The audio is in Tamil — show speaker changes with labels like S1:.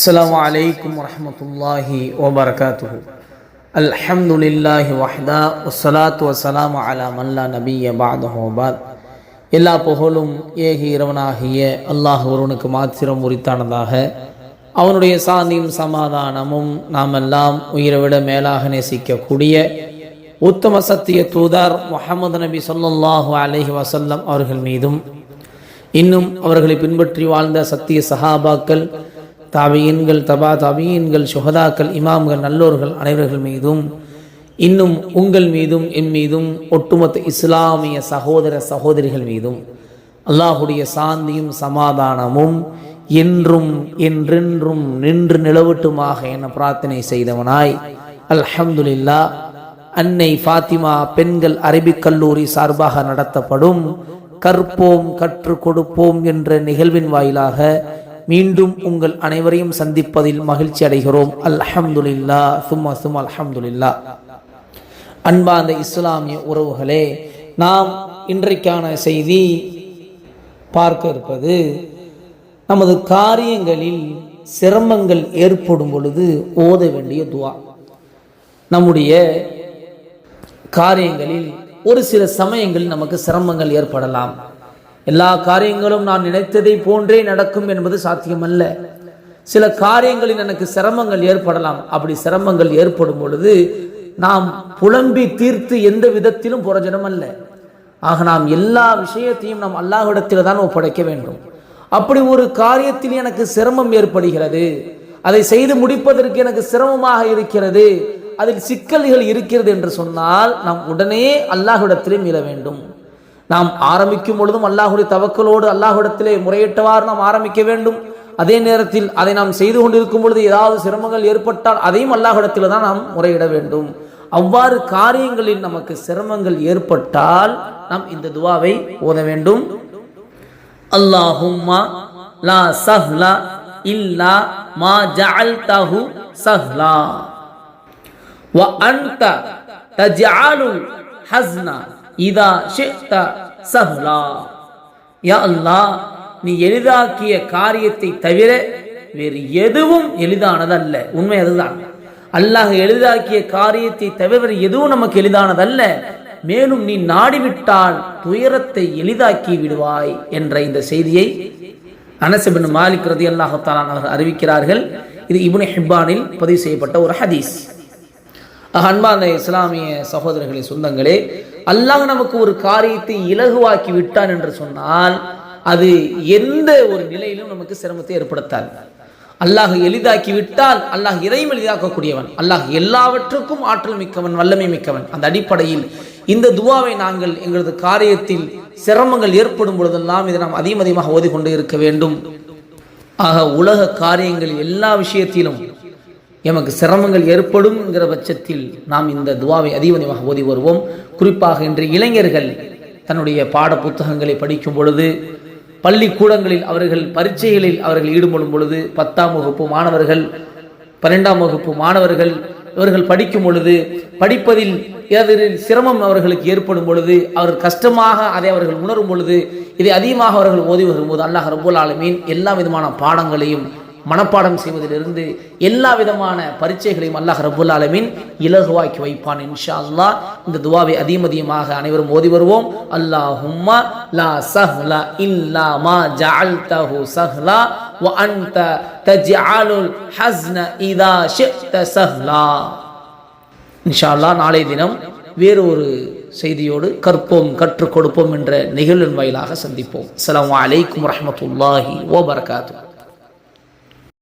S1: السلام عليكم ورحمة الله وبركاته الحمد لله وحده والصلاة والسلام على من لا نبي بعده وبعد எல்லா புகழும் ஏகி இறைவனாகிய அல்லாஹ் ஒருவனுக்கு மாத்திரம் உரித்தானதாக அவனுடைய சாந்தியும் சமாதானமும் நாம் எல்லாம் உயிரை விட மேலாக நேசிக்கக்கூடிய உத்தம சத்திய தூதர் முஹம்மது நபி ஸல்லல்லாஹு அலைஹி வஸல்லம் அவர்கள் மீதும் இன்னும் அவர்களை பின்பற்றி வாழ்ந்த சத்திய சஹாபாக்கள் தாபியன்கள் தபா தாபியன்கள் சுகதாக்கள் இமாம்கள் நல்லோர்கள் அனைவர்கள் மீதும் இன்னும் உங்கள் மீதும் என் மீதும் ஒட்டுமொத்த இஸ்லாமிய சகோதர சகோதரிகள் மீதும் அல்லாஹுடைய சாந்தியும் சமாதானமும் என்றும் என்றென்றும் நின்று நிலவட்டுமாக என பிரார்த்தனை செய்தவனாய். அல்ஹம்துலில்லா அன்னை ஃபாத்திமா பெண்கள் அரபிக் கல்லூரி சார்பாக நடத்தப்படும் கற்போம் கற்றுக் கொடுப்போம் என்ற நிகழ்வின் வாயிலாக மீண்டும் உங்கள் அனைவரையும் சந்திப்பதில் மகிழ்ச்சி அடைகிறோம். அல்ஹம்துலில்லா சும்மா சும்மா அல்ஹம்துலில்லா அன்பார்ந்த இஸ்லாமிய உறவுகளே நாம் இன்றைக்கான செய்தி பார்க்க இருப்பது நமது காரியங்களில் சிரமங்கள் ஏற்படும் பொழுது ஓத வேண்டிய துவா. நம்முடைய காரியங்களில் ஒரு சில சமயங்களில் நமக்கு சிரமங்கள் ஏற்படலாம். எல்லா காரியங்களும் நான் நினைத்ததை போன்றே நடக்கும் என்பது சாத்தியமல்ல. சில காரியங்களில் எனக்கு சிரமங்கள் ஏற்படலாம். அப்படி சிரமங்கள் ஏற்படும் பொழுது நாம் புலம்பி தீர்த்து எந்த விதத்திலும் புரஜனம் அல்ல. ஆக நாம் எல்லா விஷயத்தையும் நாம் அல்லாஹிடத்தில் தான் ஒப்படைக்க வேண்டும். அப்படி ஒரு காரியத்தில் எனக்கு சிரமம் ஏற்படுகிறது. அதை செய்து முடிப்பதற்கு எனக்கு சிரமமாக இருக்கிறது. அதில் சிக்கல்கள் இருக்கிறது என்று சொன்னால் நாம் உடனே அல்லாஹிடத்திலே மீள வேண்டும். நாம் ஆரம்பிக்கும் பொழுதும் அல்லாஹுடைய தவக்கலோடு அல்லாஹுடத்திலே முறையிட்டவாறு நாம் ஆரம்பிக்க வேண்டும். அதே நேரத்தில் அதை நாம் செய்து கொண்டிருக்கும் பொழுது ஏதாவது சிரமங்கள் ஏற்பட்டால் அதையும் அல்லாஹிடத்தில் தான் நாம் முறையிட வேண்டும். அவ்வாறு காரியங்களில் நமக்கு சிரமங்கள் ஏற்பட்டால் நாம் இந்த துவாவை ஓத வேண்டும். அல்லாஹும்மா லா சஹ்லா இல்லா மா ஜஅல்தஹு சஹ்லா. வ அன்த தஜ்அலுல் ஹஸ்னா இதா ஷிஅத சஹ்லா. யா அல்லாஹ் நீ எளிதாக்கிய காரியத்தை தவிர வேறு எதுவும் எளிதானதல்ல. உண்மை அதுதான். அல்லாஹ் எளிதாக்கிய காரியத்தை தவிர வேறு எதுவும் நமக்கு எளிதானதல்ல. மேலும் நீ நாடிவிட்டால் துயரத்தை எளிதாக்கி விடுவாய் என்ற இந்த செய்தியை அனசபின் மாலிக் ரதி அல்லாஹாலான் அவர்கள் அறிவிக்கிறார்கள். இது இபுன் ஹிப்பானில் பதிவு செய்யப்பட்ட ஒரு ஹதீஸ். அன்பார்ந்த இஸ்லாமிய சகோதரர்களின் சொந்தங்களே அல்லாஹ் நமக்கு ஒரு காரியத்தை இலகுவாக்கி விட்டான் என்று சொன்னால் அது எந்த ஒரு நிலையிலும் நமக்கு சிரமத்தை ஏற்படுத்தாது. அல்லாஹ் எளிதாக்கி விட்டால் அல்லாஹ் இதையும் எளிதாக்கக்கூடியவன். அல்லாஹ் எல்லாவற்றுக்கும் ஆற்றல் மிக்கவன் வல்லமை மிக்கவன். அந்த அடிப்படையில் இந்த துவாவை நாங்கள் எங்களது காரியத்தில் சிரமங்கள் ஏற்படும் பொழுதெல்லாம் இதை நாம் அதிகம் அதிகமாக ஓதிக்கொண்டு இருக்க வேண்டும். ஆக உலக காரியங்கள் எல்லா விஷயத்திலும் எமக்கு சிரமங்கள் ஏற்படும் என்கிற பட்சத்தில் நாம் இந்த துவாவை அதிகம் ஓதி வருவோம். குறிப்பாக இன்று இளைஞர்கள் தன்னுடைய பாட புத்தகங்களை படிக்கும் பொழுது பள்ளிக்கூடங்களில் அவர்கள் பரீட்சைகளில் அவர்கள் ஈடுபடும் பொழுது பத்தாம் வகுப்பு மாணவர்கள் பன்னெண்டாம் வகுப்பு மாணவர்கள் இவர்கள் படிக்கும் பொழுது படிப்பதில் ஏதாவது சிரமம் அவர்களுக்கு ஏற்படும் பொழுது அவர் கஷ்டமாக அதை அவர்கள் உணரும் பொழுது இதை அதிகமாக அவர்கள் ஓதி வரும்போது அல்லாஹ் ரபுல் ஆலமீன் எல்லா விதமான பாடங்களையும் மனப்பாடம் செய்வதிலிருந்து எல்லா விதமான பரீட்சைகளையும் அல்லாஹ் ரபுல் ஆலமின் இலகுவாக்கி வைப்பான் இன்ஷா அல்லாஹ் இந்த துவாவை அதிகம் அதிகமாக அனைவரும் ஓதி வருவோம். அல்லாஹும்மா லா சஹ்லா இல்லா மா ஜஅல்தஹு சஹ்லா வ அன்த தஜ்அலுல் ஹஸ்ன இதா ஷிஃப்த சஹ்லா. இன்ஷா அல்லாஹ் நாளை தினம் வேறு ஒரு செய்தியோடு கற்போம் கற்றுக் கொடுப்போம் என்ற நிகழ்வின் வாயிலாக சந்திப்போம். அலாம் வலைக்கம் வரமத்துல்லாஹி ஓ பரகாத்து